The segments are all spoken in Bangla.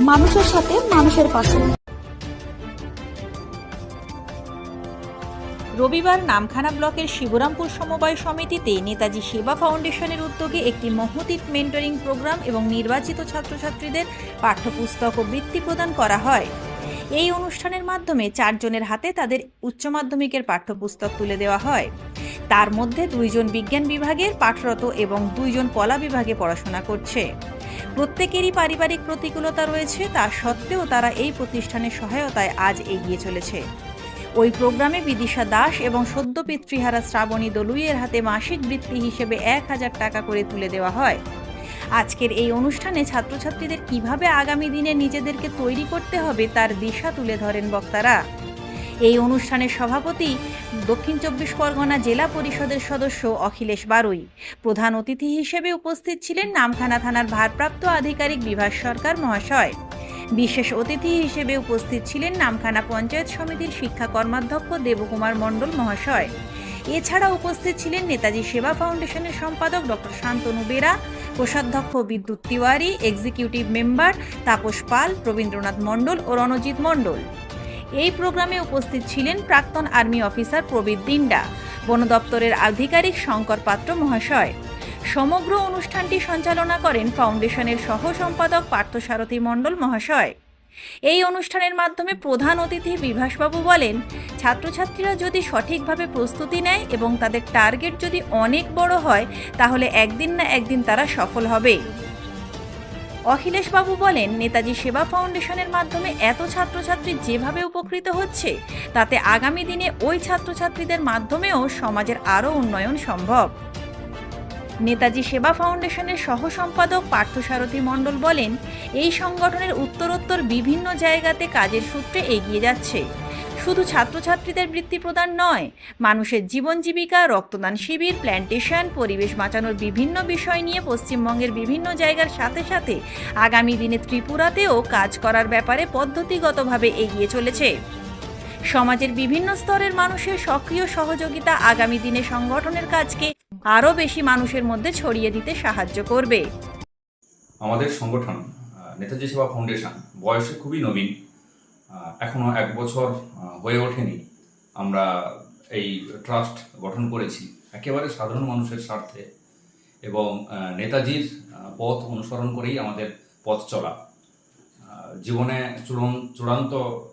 মানুষের সাথে মানুষের পাশে। রবিবার নামখানা ব্লকের শিবরামপুর সমবায় সমিতিতে নেতাজি সেবা ফাউন্ডেশনের উদ্যোগে একটি মহতীত মেন্টরিং প্রোগ্রাম এবং নির্বাচিত ছাত্রছাত্রীদের পাঠ্যপুস্তক ও বৃত্তি প্রদান করা হয়। এই অনুষ্ঠানের মাধ্যমে চারজনের হাতে তাদের উচ্চ মাধ্যমিকের পাঠ্যপুস্তক তুলে দেওয়া হয়। তার মধ্যে দুইজন বিজ্ঞান বিভাগের পাঠরত এবং দুইজন কলা বিভাগে পড়াশোনা করছে। প্রত্যেকেরই পারিবারিক প্রতিকূলতা রয়েছে, তা সত্ত্বেও তারা এই প্রতিষ্ঠানের সহায়তায় আজ এগিয়ে চলেছে। ওই প্রোগ্রামে বিদিশা দাস এবং সদ্য পিতৃহারা শ্রাবণী দলুইয়ের হাতে মাসিক বৃত্তি হিসেবে এক হাজার টাকা করে তুলে দেওয়া হয়। আজকের এই অনুষ্ঠানে ছাত্রছাত্রীদের কীভাবে আগামী দিনে নিজেদেরকে তৈরি করতে হবে তার দিশা তুলে ধরেন বক্তারা। এই অনুষ্ঠানের সভাপতি দক্ষিণ চব্বিশ পরগনা জেলা পরিষদের সদস্য অখিলেশ বারুই। প্রধান অতিথি হিসেবে উপস্থিত ছিলেন নামখানা থানার ভারপ্রাপ্ত আধিকারিক বিভাস সরকার মহাশয়। বিশেষ অতিথি হিসেবে উপস্থিত ছিলেন নামখানা পঞ্চায়েত সমিতির শিক্ষা কর্মাধ্যক্ষ দেবকুমার মণ্ডল মহাশয়। এছাড়া উপস্থিত ছিলেন নেতাজি সেবা ফাউন্ডেশনের সম্পাদক ডক্টর শান্তনু বেরা, কোষাধ্যক্ষ বিদ্যুৎ তিওয়ারি, এক্সিকিউটিভ মেম্বার তাপস পাল, রবীন্দ্রনাথ মণ্ডল ও রণজিৎ মণ্ডল। এই প্রোগ্রামে উপস্থিত ছিলেন প্রাক্তন আর্মি অফিসার প্রবীর দিন্ডা, বন দপ্তরের আধিকারিক শঙ্কর পাত্র মহাশয়। সমগ্র অনুষ্ঠানটি সঞ্চালনা করেন ফাউন্ডেশনের সহ সম্পাদক পার্থসারথী মণ্ডল মহাশয়। এই অনুষ্ঠানের মাধ্যমে প্রধান অতিথি বিভাসবাবু বলেন, ছাত্রছাত্রীরা যদি সঠিকভাবে প্রস্তুতি নেয় এবং তাদের টার্গেট যদি অনেক বড় হয়, তাহলে একদিন না একদিন তারা সফল হবে। অখিলেশবাবু বলেন, নেতাজি সেবা ফাউন্ডেশনের মাধ্যমে এত ছাত্রছাত্রী যেভাবে উপকৃত হচ্ছে, তাতে আগামী দিনে ওই ছাত্রছাত্রীদের মাধ্যমেও সমাজের আরও উন্নয়ন সম্ভব। নেতাজি সেবা ফাউন্ডেশনের সহ সম্পাদক পার্থসারথী মণ্ডল বলেন, এই সংগঠনের উত্তরোত্তর বিভিন্ন জায়গাতে কাজের সূত্রে এগিয়ে যাচ্ছে। শুধু ছাত্রছাত্রীদের বৃত্তি প্রদান নয়, মানুষের জীবন জীবিকা, রক্তদান শিবির প্ল্যান্টেশন পরিবেশ বাঁচানোর বিভিন্ন বিষয় নিয়ে পশ্চিমবঙ্গের বিভিন্ন জায়গার সাথে সাথে আগামী দিনে ত্রিপুরাতেও কাজ করার ব্যাপারে পদ্ধতিগতভাবে এগিয়ে চলেছে। সমাজের বিভিন্ন স্তরের মানুষের সক্রিয় সহযোগিতা আগামী দিনে সংগঠনের কাজকে আরও বেশি মানুষের মধ্যে ছড়িয়ে দিতে সাহায্য করবে। আমাদের সংগঠন নেতাজি সেবা ফাউন্ডেশন বয়সে খুবই নবীন। আহ, এখনও এক বছর হয়ে ওঠেনি। আমরা এই ট্রাস্ট গঠন করেছি একেবারে সাধারণ মানুষের স্বার্থে এবং নেতাজির পথ অনুসরণ করেই আমাদের পথ চলা। জীবনে চূড়ন চূড়ান্ত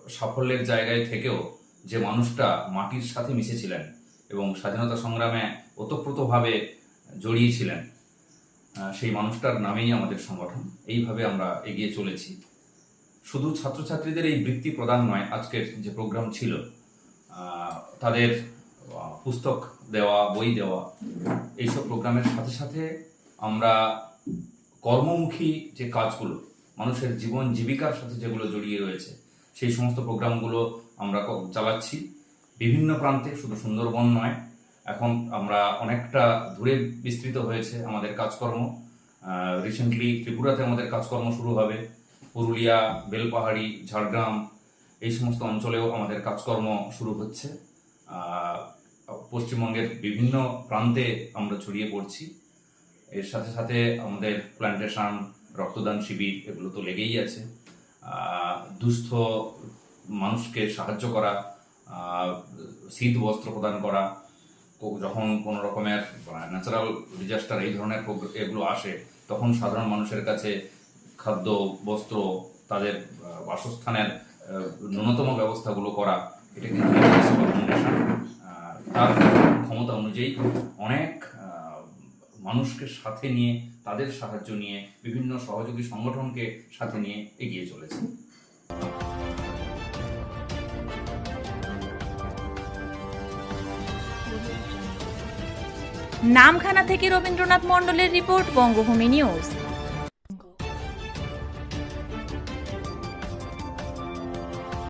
সাফল্যের জায়গায় থেকেও যে মানুষটা মাটির সাথে মিশেছিলেন এবং স্বাধীনতা সংগ্রামে ওতপ্রোতভাবে জড়িয়েছিলেন সেই মানুষটার নামেই আমাদের সংগঠন। এইভাবে আমরা এগিয়ে চলেছি। শুধু ছাত্রছাত্রীদের এই বৃত্তি প্রদান নয়, আজকের যে প্রোগ্রাম ছিল তাদের পুস্তক দেওয়া, বই দেওয়া, এইসব প্রোগ্রামের সাথে সাথে আমরা কর্মমুখী যে কাজগুলো, মানুষের জীবন জীবিকার সাথে যেগুলো জড়িয়ে রয়েছে, সেই সমস্ত প্রোগ্রামগুলো আমরা চালাচ্ছি। বিভিন্ন প্রান্তে শুধু সুন্দরবন নয়, এখন আমরা অনেকটা দূরে বিস্তৃত হয়েছে আমাদের কাজকর্ম। রিসেন্টলি ত্রিপুরাতে আমাদের কাজকর্ম শুরু হবে। পুরুলিয়া, বেলপাহাড়ি, ঝাড়গ্রাম এই সমস্ত অঞ্চলেও আমাদের কাজকর্ম শুরু হচ্ছে। পশ্চিমবঙ্গের বিভিন্ন প্রান্তে আমরা ছড়িয়ে পড়ছি। এর সাথে সাথে আমাদের প্ল্যান্টেশন রক্তদান শিবির এগুলো তো লেগেই আছে। দুস্থ মানুষকে সাহায্য করা শীত বস্ত্র প্রদান করা যখন কোনো রকমের ন্যাচারাল ডিজাস্টার এই ধরনের এগুলো আসে, তখন সাধারণ মানুষের কাছে খাদ্য, বস্ত্র, তাদের বাসস্থানের ন্যূনতম ব্যবস্থাগুলো করা, এটা কিন্তু তার ক্ষমতা অনুযায়ী অনেক মানুষকে সাথে নিয়ে, তাদের সাহায্য নিয়ে, বিভিন্ন সহযোগী সংগঠনকে সাথে নিয়ে এগিয়ে চলেছে। নামখানা থেকে রবীন্দ্রনাথ মণ্ডলের রিপোর্ট, বঙ্গভূমি নিউজ।